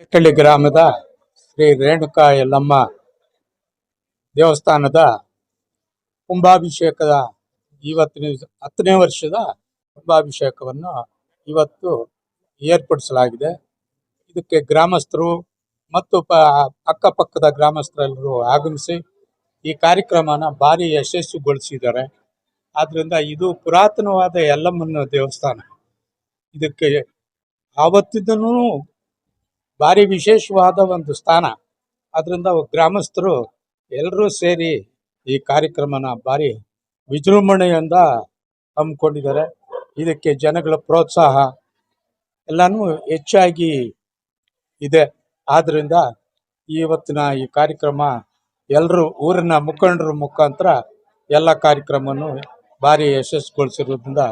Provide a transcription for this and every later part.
ಬೆಟ್ಟಳ್ಳಿ ಗ್ರಾಮದ ಶ್ರೀ ರೇಣುಕಾ ಯಲ್ಲಮ್ಮ ದೇವಸ್ಥಾನದ ಕುಂಭಾಭಿಷೇಕದ ಇವತ್ತಿನ ಹತ್ತನೇ ವರ್ಷದ ಕುಂಭಾಭಿಷೇಕವನ್ನು ಇವತ್ತು ಏರ್ಪಡಿಸಲಾಗಿದೆ. ಇದಕ್ಕೆ ಗ್ರಾಮಸ್ಥರು ಮತ್ತು ಅಕ್ಕಪಕ್ಕದ ಗ್ರಾಮಸ್ಥರೆಲ್ಲರೂ ಆಗಮಿಸಿ ಈ ಕಾರ್ಯಕ್ರಮನ ಭಾರಿ ಯಶಸ್ವಿಗೊಳಿಸಿದ್ದಾರೆ. ಆದ್ದರಿಂದ ಇದು ಪುರಾತನವಾದ ಯಲ್ಲಮ್ಮನ ದೇವಸ್ಥಾನ. ಇದಕ್ಕೆ ಆವತ್ತಿದ್ದನೂ ಭಾರಿ ವಿಶೇಷವಾದ ಒಂದು ಸ್ಥಾನ. ಅದರಿಂದ ಗ್ರಾಮಸ್ಥರು ಎಲ್ಲರೂ ಸೇರಿ ಈ ಕಾರ್ಯಕ್ರಮನ ಭಾರಿ ವಿಜೃಂಭಣೆಯಿಂದ ಹಮ್ಮಿಕೊಂಡಿದ್ದಾರೆ. ಇದಕ್ಕೆ ಜನಗಳ ಪ್ರೋತ್ಸಾಹ ಎಲ್ಲನೂ ಹೆಚ್ಚಾಗಿ ಇದೆ. ಆದ್ದರಿಂದ ಇವತ್ತಿನ ಈ ಕಾರ್ಯಕ್ರಮ ಎಲ್ಲರೂ ಊರಿನ ಮುಖಂಡರ ಮುಖಾಂತರ ಎಲ್ಲ ಕಾರ್ಯಕ್ರಮವನ್ನು ಭಾರಿ ಯಶಸ್ಸುಗೊಳಿಸಿರೋದ್ರಿಂದ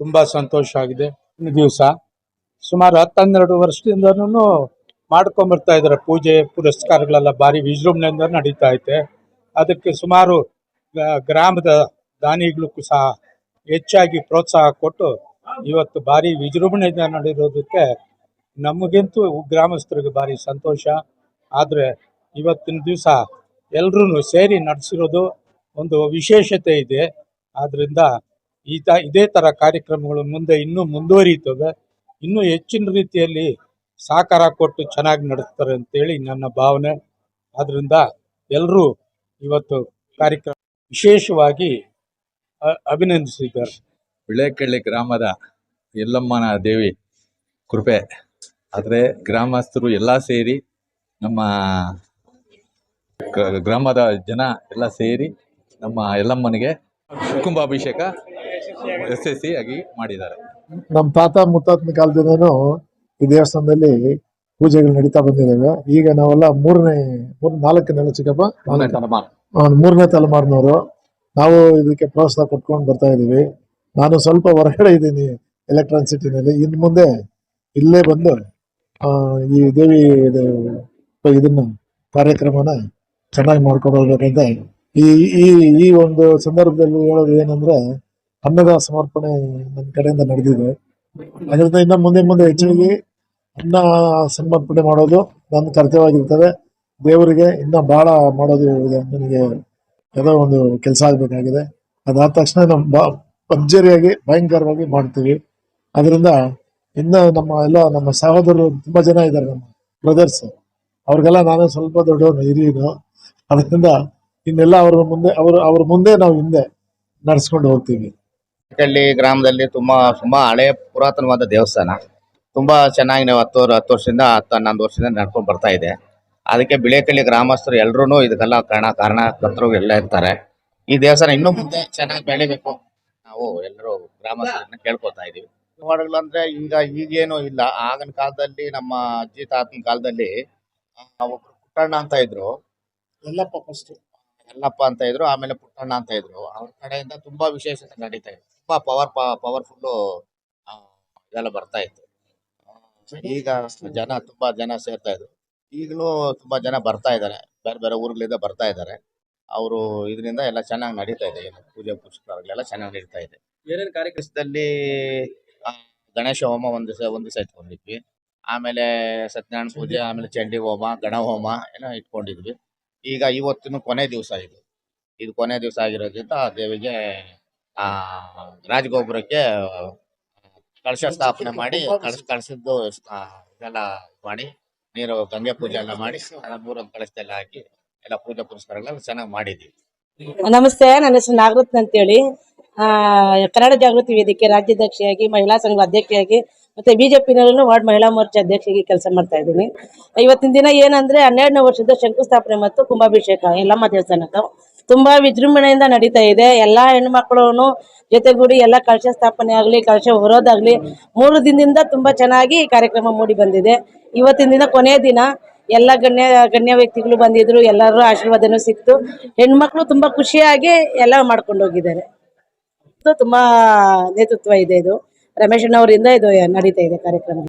ತುಂಬ ಸಂತೋಷ ಆಗಿದೆ. ದಿವಸ ಸುಮಾರು ಹತ್ತು ಹನ್ನೆರಡು ವರ್ಷದಿಂದನೂ ಮಾಡ್ಕೊಂಬರ್ತಾ ಇದ್ದಾರೆ. ಪೂಜೆ, ಪುರಸ್ಕಾರಗಳೆಲ್ಲ ಭಾರಿ ವಿಜೃಂಭಣೆಯಿಂದ ನಡೀತಾ ಐತೆ. ಅದಕ್ಕೆ ಸುಮಾರು ಗ್ರಾಮದ ದಾನಿಗಳಿಗೂ ಸಹ ಹೆಚ್ಚಾಗಿ ಪ್ರೋತ್ಸಾಹ ಕೊಟ್ಟು ಇವತ್ತು ಭಾರಿ ವಿಜೃಂಭಣೆಯಿಂದ ನಡೆಯೋದಕ್ಕೆ ನಮಗಂತೂ ಗ್ರಾಮಸ್ಥರಿಗೆ ಭಾರಿ ಸಂತೋಷ. ಆದರೆ ಇವತ್ತಿನ ದಿವಸ ಎಲ್ಲರೂ ಸೇರಿ ನಡೆಸಿರೋದು ಒಂದು ವಿಶೇಷತೆ ಇದೆ. ಆದ್ದರಿಂದ ಈ ತ ಇದೇ ಥರ ಕಾರ್ಯಕ್ರಮಗಳು ಮುಂದೆ ಇನ್ನೂ ಮುಂದುವರಿಯುತ್ತವೆ ಇನ್ನೂ ಹೆಚ್ಚಿನ ರೀತಿಯಲ್ಲಿ ಸಹಕಾರ ಕೊಟ್ಟು ಚೆನ್ನಾಗಿ ನಡೆಸ್ತಾರೆ ಅಂತೇಳಿ ನನ್ನ ಭಾವನೆ. ಆದ್ದರಿಂದ ಎಲ್ಲರೂ ಇವತ್ತು ಕಾರ್ಯಕ್ರಮ ವಿಶೇಷವಾಗಿ ಅಭಿನಂದಿಸಿದ್ದಾರೆ. ಬಿಳೆಕಳ್ಳಿ ಗ್ರಾಮದ ಎಲ್ಲಮ್ಮನ ದೇವಿ ಕೃಪೆ. ಆದರೆ ಗ್ರಾಮಸ್ಥರು ಎಲ್ಲ ಸೇರಿ ನಮ್ಮ ಗ್ರಾಮದ ಜನ ಎಲ್ಲ ಸೇರಿ ನಮ್ಮ ಎಲ್ಲಮ್ಮನಿಗೆ ಕುಂಭಾಭಿಷೇಕ ಯಶಸ್ವಿಯಾಗಿ ಮಾಡಿದ್ದಾರೆ. ನಮ್ಮ ತಾತ ಮುತ್ತಾತನ ಕಾಲದಿಂದನೂ ಈ ದೇವಸ್ಥಾನದಲ್ಲಿ ಪೂಜೆಗಳು ನಡೀತಾ ಬಂದಿದ್ದಾವೆ ಈಗ ನಾವೆಲ್ಲ ಮೂರನೇ ಮೂರ್ ನಾಲ್ಕನೇ ಚಿಕ್ಕಪ್ಪ? ಮೂರನೇ ತಲೆಮಾರಿನವರು. ನಾವು ಇದಕ್ಕೆ ಪ್ರೋತ್ಸಾಹ ಕೊಟ್ಕೊಂಡು ಬರ್ತಾ ಇದೀವಿ. ನಾನು ಸ್ವಲ್ಪ ಹೊರಗಡೆ ಇದ್ದೀನಿ ಎಲೆಕ್ಟ್ರಾನ್ ಸಿಟಿನಲ್ಲಿ. ಇನ್ ಮುಂದೆ ಇಲ್ಲೇ ಬಂದು ಆ, ಈ ದೇವಿ ಇದು ಇದನ್ನ ಕಾರ್ಯಕ್ರಮನ ಚೆನ್ನಾಗಿ ಮಾಡ್ಕೊಂಡು ಹೋಗ್ಬೇಕಂತ ಈ ಈ ಈ ಒಂದು ಸಂದರ್ಭದಲ್ಲಿ ಹೇಳೋದು ಏನಂದ್ರೆ ಅನ್ನದ ಸಮರ್ಪಣೆ ನನ್ನ ಕಡೆಯಿಂದ ನಡೆದಿದೆ. ಅದರಿಂದ ಇನ್ನು ಮುಂದೆ ಮುಂದೆ ಹೆಚ್ಚಾಗಿ ಅನ್ನ ಸಮರ್ಪಣೆ ಮಾಡೋದು ನನ್ನ ಕರ್ತವ್ಯವಾಗಿರ್ತವೆ ದೇವರಿಗೆ ಇನ್ನ ಬಹಳ ಮಾಡೋದು ನನಗೆ ಯಾವುದೋ ಒಂದು ಕೆಲಸ ಆಗಬೇಕಾಗಿದೆ. ಅದಾದ ತಕ್ಷಣ ನಮ್ಮ ಬಾ ಭಯಂಕರವಾಗಿ ಮಾಡ್ತೀವಿ. ಅದರಿಂದ ಇನ್ನ ನಮ್ಮ ಎಲ್ಲ ನಮ್ಮ ಸಹೋದರರು ತುಂಬಾ ಜನ ಇದ್ದಾರೆ, ನಮ್ಮ ಬ್ರದರ್ಸ್ ಅವ್ರಿಗೆಲ್ಲ ನಾನು ಸ್ವಲ್ಪ ದೊಡ್ಡವನು, ಹಿರಿಯನು. ಅದರಿಂದ ಇನ್ನೆಲ್ಲ ಅವ್ರ ಮುಂದೆ, ಅವರು, ಅವ್ರ ಮುಂದೆ ನಾವು ಹಿಂದೆ ನಡ್ಸ್ಕೊಂಡು ಹೋಗ್ತೀವಿ. ಹಳ್ಳಿ ಗ್ರಾಮದಲ್ಲಿ ತುಂಬಾ ತುಂಬಾ ಹಳೆಯ ಪುರಾತನವಾದ ದೇವಸ್ಥಾನ. ತುಂಬಾ ಚೆನ್ನಾಗಿ ನಾವು ಹತ್ತು ಹತ್ತು ವರ್ಷದಿಂದ ಹತ್ತು ಹನ್ನೊಂದು ವರ್ಷದಿಂದ ನಡ್ಕೊಂಡು ಬರ್ತಾ ಇದೆ. ಅದಕ್ಕೆ ಬಿಳೆಕಳ್ಳಿ ಗ್ರಾಮಸ್ಥರು ಎಲ್ಲರೂ ಇದಕ್ಕೆಲ್ಲ ಕಾರಣ ಕಾರಣಕರ್ತರು ಎಲ್ಲ ಇರ್ತಾರೆ. ಈ ದೇವಸ್ಥಾನ ಇನ್ನೂ ಮುಂದೆ ಚೆನ್ನಾಗಿ ಬೆಳಿಬೇಕು. ನಾವು ಎಲ್ಲರೂ ಗ್ರಾಮಸ್ಥರನ್ನ ಕೇಳ್ಕೊತಾ ಇದೀವಿ. ವಾರ್ಡ್ಗಳು ಅಂದ್ರೆ ಈಗ ಈಗೇನು ಇಲ್ಲ. ಆಗಿನ ಕಾಲದಲ್ಲಿ ನಮ್ಮ ಅಜ್ಜಿ ತಾತನ ಕಾಲದಲ್ಲಿ ಒಬ್ರು ಪುಟ್ಟಣ್ಣ ಅಂತ ಇದ್ರು. ಎಲ್ಲಪ್ಪ ಫಸ್ಟ್ ಎಲ್ಲಪ್ಪ ಅಂತ ಇದ್ರು ಆಮೇಲೆ ಪುಟ್ಟಣ್ಣ ಅಂತ ಇದ್ರು. ಅವ್ರ ಕಡೆಯಿಂದ ತುಂಬಾ ವಿಶೇಷತೆ ನಡೀತಾ ಇತ್ತು ತುಂಬಾ ಪವರ್ ಪವರ್ಫುಲ್ ಇದೆಲ್ಲ ಬರ್ತಾ ಇತ್ತು. ಈಗ ಜನ ತುಂಬಾ ಜನ ಸೇರ್ತಾ ಇದ್ರು. ಈಗಲೂ ತುಂಬಾ ಜನ ಬರ್ತಾ ಇದ್ದಾರೆ ಬೇರೆ ಬೇರೆ ಊರುಗಳಿಂದ ಬರ್ತಾ ಇದ್ದಾರೆ ಅವರು ಇದರಿಂದ ಎಲ್ಲ ಚೆನ್ನಾಗಿ ನಡೀತಾ ಇದೆ. ಏನು ಪೂಜೆ ಪುರಸ್ಕಾರಗಳೆಲ್ಲ ಚೆನ್ನಾಗಿ ನಡೀತಾ ಇದೆ. ಏನೇನು ಕಾರ್ಯಕ್ರಮದಲ್ಲಿ ಆ, ಗಣೇಶ ಹೋಮ ಒಂದ್ ದಿವಸ ಒಂದ್ ದಿವಸ ಇಟ್ಕೊಂಡಿದ್ವಿ. ಆಮೇಲೆ ಸತ್ಯನಾರಾಯಣ ಪೂಜೆ ಆಮೇಲೆ ಚಂಡಿ ಹೋಮ ಗಣ ಹೋಮ ಏನೋ ಇಟ್ಕೊಂಡಿದ್ವಿ. ಈಗ ಇವತ್ತಿನ ಕೊನೆ ದಿವಸ ಇದು. ಇದು ಕೊನೆ ದಿವಸ ಆಗಿರೋದ್ರಿಂದ ಆ ದೇವಿಗೆ ಆ ರಾಜಗೋಪುರಕ್ಕೆ ಕಳಶ ಸ್ಥಾಪನೆ ಮಾಡಿ ಕಳಶ ಕಳಸದ್ದು ಇದೆಲ್ಲ ಮಾಡಿ ನೀರು ಗಂಗೆ ಪೂಜೆ ಎಲ್ಲ ಮಾಡಿ ಮೂರೊಂದು ಕಳಶದೆಲ್ಲ ಹಾಕಿ ಎಲ್ಲ ಪೂಜಾ ಪುರಸ್ಕಾರಗಳೆಲ್ಲ ಚೆನ್ನಾಗಿ ಮಾಡಿದ್ವಿ ನಮಸ್ತೆ ನನ್ನ ಹೆಸರು ನಾಗರತ್ನ ಅಂತೇಳಿ. ಆ, ಕನ್ನಡ ಜಾಗೃತಿ ವೇದಿಕೆ ರಾಜ್ಯಾಧ್ಯಕ್ಷೆಯಾಗಿ ಮಹಿಳಾ ಸಂಘದ ಅಧ್ಯಕ್ಷೆಯಾಗಿ ಮತ್ತೆ ಬಿಜೆಪಿನಲ್ಲೂ ವಾರ್ಡ್ ಮಹಿಳಾ ಮೋರ್ಚಾ ಅಧ್ಯಕ್ಷೆಯಾಗಿ ಕೆಲಸ ಮಾಡ್ತಾ ಇದ್ದೀನಿ. ಇವತ್ತಿನ ದಿನ ಏನಂದ್ರೆ ಹನ್ನೆರಡನೇ ವರ್ಷದ ಶಂಕುಸ್ಥಾಪನೆ ಮತ್ತು ಕುಂಭಾಭಿಷೇಕ ಎಲ್ಲಮ್ಮ ದೇವಸ್ಥಾನಕ್ಕೆ. ತುಂಬಾ ವಿಜೃಂಭಣೆಯಿಂದ ನಡೀತಾ ಇದೆ. ಎಲ್ಲಾ ಹೆಣ್ಮಕ್ಳು ಜೊತೆಗೂಡಿ ಎಲ್ಲ ಕಳಶ ಸ್ಥಾಪನೆ ಆಗಲಿ, ಕಳಶ ಹೊರೋದಾಗ್ಲಿ ಮೂರು ದಿನದಿಂದ ತುಂಬಾ ಚೆನ್ನಾಗಿ ಈ ಕಾರ್ಯಕ್ರಮ ಮೂಡಿ ಬಂದಿದೆ. ಇವತ್ತಿನ ದಿನ ಕೊನೆಯ ದಿನ. ಎಲ್ಲ ಗಣ್ಯ ಗಣ್ಯ ವ್ಯಕ್ತಿಗಳು ಬಂದಿದ್ರು ಎಲ್ಲರೂ ಆಶೀರ್ವಾದನೂ ಸಿಕ್ತು. ಹೆಣ್ಮಕ್ಳು ತುಂಬಾ ಖುಷಿಯಾಗಿ ಎಲ್ಲ ಮಾಡ್ಕೊಂಡು ಹೋಗಿದ್ದಾರೆ. ತುಂಬಾ ನೇತೃತ್ವ ಇದೆ ಇದು. ರಮೇಶ್ ಅವರಿಂದ ಇದು ನಡೀತಾ ಇದೆ ಕಾರ್ಯಕ್ರಮ.